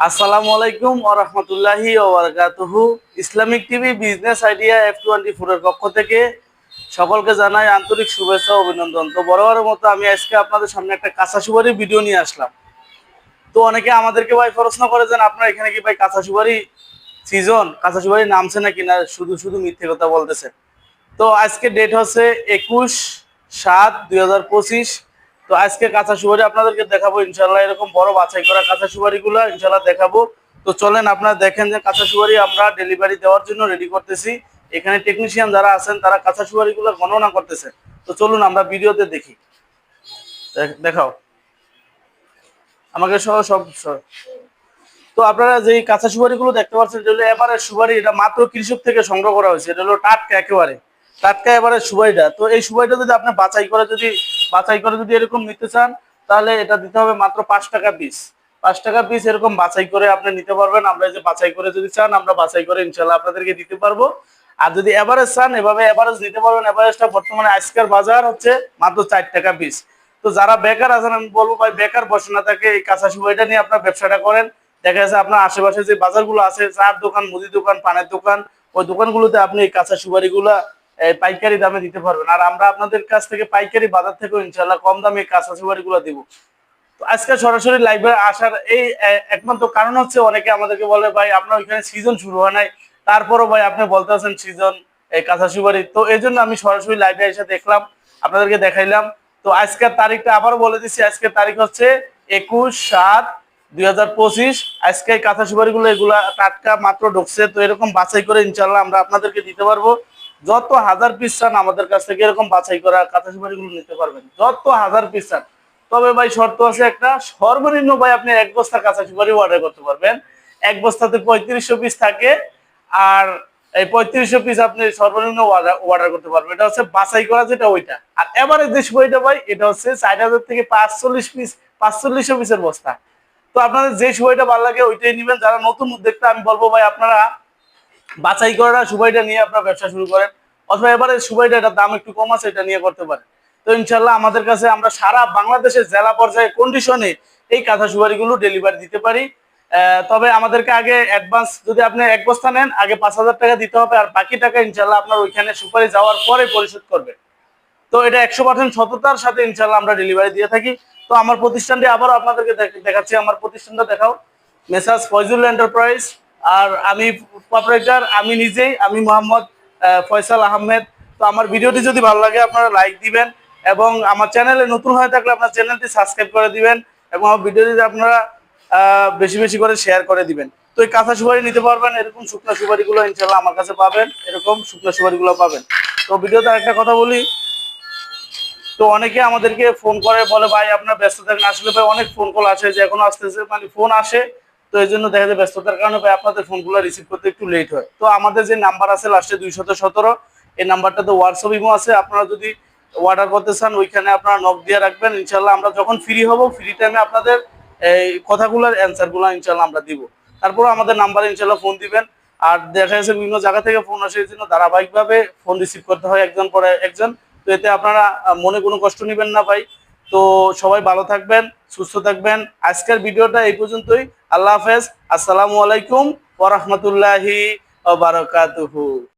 আসসালামু আলাইকুম ও রহমতুল্লাহি ওবরাকাতুহু Islamic TV business idea F twenty ফোরের পক্ষ থেকে সকলকে জানাই আন্তরিক শুভেচ্ছা অভিনন্দন। তো বরাবরের মতো আমি আজকে আপনাদের সামনে একটা কাঁচা সুপারি ভিডিও নিয়ে আসলাম। তো অনেকে আমাদেরকে ভাই প্রশ্ন করে যেন আপনার এখানে কি ভাই কাঁচা সুপারি সিজন কাঁচা সুপারি নামছে নাকি না শুধু শুধু মিথ্যে কথা বলতেছে তো আজকে ডেট হচ্ছে একুশ সাত দুই তো আজকে কাঁচা সুপারি আপনাদেরকে দেখাবো ইনশাল্লাহ এরকম বড় বাছাই করা কাঁচা সুপারিগুলো ইনশাল্লাহ দেখাবো। তো চলেন আপনারা দেখেন যে কাঁচা সুপারি আমরা ডেলিভারি দেওয়ার জন্য রেডি করতেছি। এখানে টেকনিশিয়ান যারা আছেন, তারা কাঁচা সুপারিগুলো গণনা করতেছে তো চলুন আমরা ভিডিওতে দেখি। দেখ- দেখাও। আমাকে সহ সব তো আপনারা যে কাঁচা সুপারিগুলো দেখতে পাচ্ছেন, এটা হলো এবারে সুপারি, এটা মাত্র কৃষক থেকে সংগ্রহ করা হয়েছে। এটা হলো টাটকা একেবারে। টাটকা এবারে সুপারিটা। তো এই সুপারিটা যদি আপনি বাছাই করে যদি বাছাই করে যদি এরকম নিতে চান, তাহলে এটা দিতে হবে মাত্র পাঁচ টাকা পিস পাঁচ টাকা পিস এরকম বাছাই করে আপনি নিতে পারবেন। আমরা যে বাছাই করে যদি চান, আমরা বাছাই করে ইনশাল্লাহ আপনাদেরকে দিতে পারব। আর যদি এভারেজ চান, এভাবে এভারেজ নিতে পারবেন। এভারেজটা বর্তমানে আজকের বাজার হচ্ছে মাত্র চার টাকা পিস তো যারা বেকার আছেন, আমি বলব ভাই, বেকার বসে না থাকে, এই কাঁচা সুপারিটা নিয়ে আপনার ব্যবসাটা করেন। দেখা যাচ্ছে আপনার আশেপাশে যে বাজারগুলো আছে, চার দোকান, মুদি দোকান, পানের দোকান, ওই দোকানগুলোতে আপনি এই কাঁচা সুপারিগুলো পাইকারি দামে দিতে পারবেন। আর আমরা আপনাদের কাছ থেকে পাইকারি বাজার থেকেও ইনশাল্লাহ কম দামে কাঁচা সুপারিগুলো দিব। আজকে সরাসরি লাইভে আসার এই একমাত্র কারণ হচ্ছে অনেকে আমাদেরকে বলে, ভাই, আপনার ওইখানে সিজন শুরু হয় নাই। তারপরও ভাই, আপনি বলতে আছেন সিজন এই কাঁচা সুপারি তো এই জন্য আমি সরাসরি লাইভে এসে দেখলাম, আপনাদেরকে দেখাইলাম। তো আজকের তারিখটা আবার বলে দিচ্ছি, আজকের তারিখ হচ্ছে একুশ সাত দুই হাজার পঁচিশ। আজকে কাঁথা সুপারিগুলো এগুলা টাটকা মাত্র ঢুকছে। তো এরকম বাছাই করে ইনশাল্লাহ আমরা আপনাদেরকে দিতে পারব। যত হাজার পিস চান আমাদের কাছ থেকে এরকম বাছাই করা কাঁথা সুপারিগুলো নিতে পারবেন। যত হাজার পিস চান। তবে ভাই শর্ত আছে একটা, সর্বনিম্ন ভাই আপনি এক বস্তা কাঁচা সুপারি অর্ডার করতে পারবেন। এক বস্তাতে পঁয়ত্রিশশো পিস থাকে আর এই পঁয়ত্রিশশো পিস আপনি সর্বনিম্ন অর্ডার করতে পারবেন। এটা হচ্ছে বাছাই করা যেটা ওইটা। আর এবারে যে সুপারিটা ভাই, এটা হচ্ছে চার হাজার থেকে পাঁচচল্লিশ পিস পাঁচচল্লিশশো পিসের বস্তা। তো আপনাদের যে সুপারিটা ভালো লাগে ওইটাই নেবেন। যারা নতুন উদ্যোক্তা, আমি বলব ভাই আপনারা বাছাই করা সুবাইটা নিয়ে আপনার ব্যবসা শুরু করেন। অথবা এবারে সুপারিটা এটার দাম একটু কম আছে, এটা নিয়ে করতে পারেন। তো ইনশাল্লাহ আমাদের কাছে আমরা সারা বাংলাদেশের জেলা পর্যায়ে কন্ডিশনে এই কাঁথা সুপারিগুলো ডেলিভারি দিতে পারি। তবে আমাদেরকে আগে অ্যাডভান্স যদি আপনি এক বস্তা নেন, আগে পাঁচ হাজার টাকা দিতে হবে আর বাকি টাকা ইনশাল্লাহ আপনার ওইখানে সুপারি যাওয়ার পরে পরিশোধ করবে তো এটা একশো পার্সেন্ট সততার সাথে ইনশাল্লাহ আমরা ডেলিভারি দিয়ে থাকি। তো আমার প্রতিষ্ঠানটি আবারও আপনাদেরকে দেখ- দেখাচ্ছি, আমার প্রতিষ্ঠানটা দেখাও। মেসাজ ফয়জুল এন্টারপ্রাইজ আর আমি প্রপারেটর আমি নিজেই, আমি মোহাম্মদ ফয়সাল আহমেদ। তো আমার ভিডিওটি যদি ভালো লাগে, আপনারা লাইক দিবেন এবং আমার চ্যানেলে নতুন হয়ে থাকলে আপনার চ্যানেলটি সাবস্ক্রাইব করে দিবেন এবং আমার ভিডিওটি আপনারা বেশি বেশি করে শেয়ার করে দিবেন। তো এই কাঁচা সুপারি নিতে পারবেন, এরকম শুকনো সুপারিগুলো ইনশাল্লাহ আমার কাছে পাবেন, এরকম শুকনো সুপারিগুলো পাবেন। তো ভিডিওতে একটা কথা বলি, তো অনেকে আমাদেরকে ফোন করে, বলে, ভাই, আপনার ব্যস্ত থাকেন। আসলে ভাই, অনেক ফোন কল আসে যে এখনও আসতেছে মানে ফোন আসে তো এই জন্য দেখা যায় ব্যস্ততার কারণে ভাই আপনাদের ফোনগুলো রিসিভ করতে একটু লেট হয়। তো আমাদের যে নাম্বার আছে লাস্টে দুইশত সতেরো, এই নাম্বারটাতে হোয়াটসঅ্যাপ ইমো আছে। আপনারা যদি অর্ডার করতে চান, ওইখানে আপনারা নক দিয়ে রাখবেন। ইনশাল্লাহ আমরা যখন ফ্রি হব ফ্রি টাইমে আপনাদের এই কথাগুলোর অ্যান্সারগুলো ইনশাল্লাহ আমরা দিব। তারপর আমাদের নাম্বারে ইনশাল্লাহ ফোন দিবেন। আর দেখা যাচ্ছে বিভিন্ন জায়গা থেকে ফোন আসে, এই জন্য ধারাবাহিকভাবে ফোন রিসিভ করতে হয় একজন পরে একজন। তো এতে আপনারা মনে কোনো কষ্ট নেবেন না ভাই। তো সবাই ভালো থাকবেন, সুস্থ থাকবেন। আজকের ভিডিওটা এই পর্যন্তই। আল্লাহ হাফেজ। আসসালামু আলাইকুম ওরহমতুল্লাহি বারকাতুহু।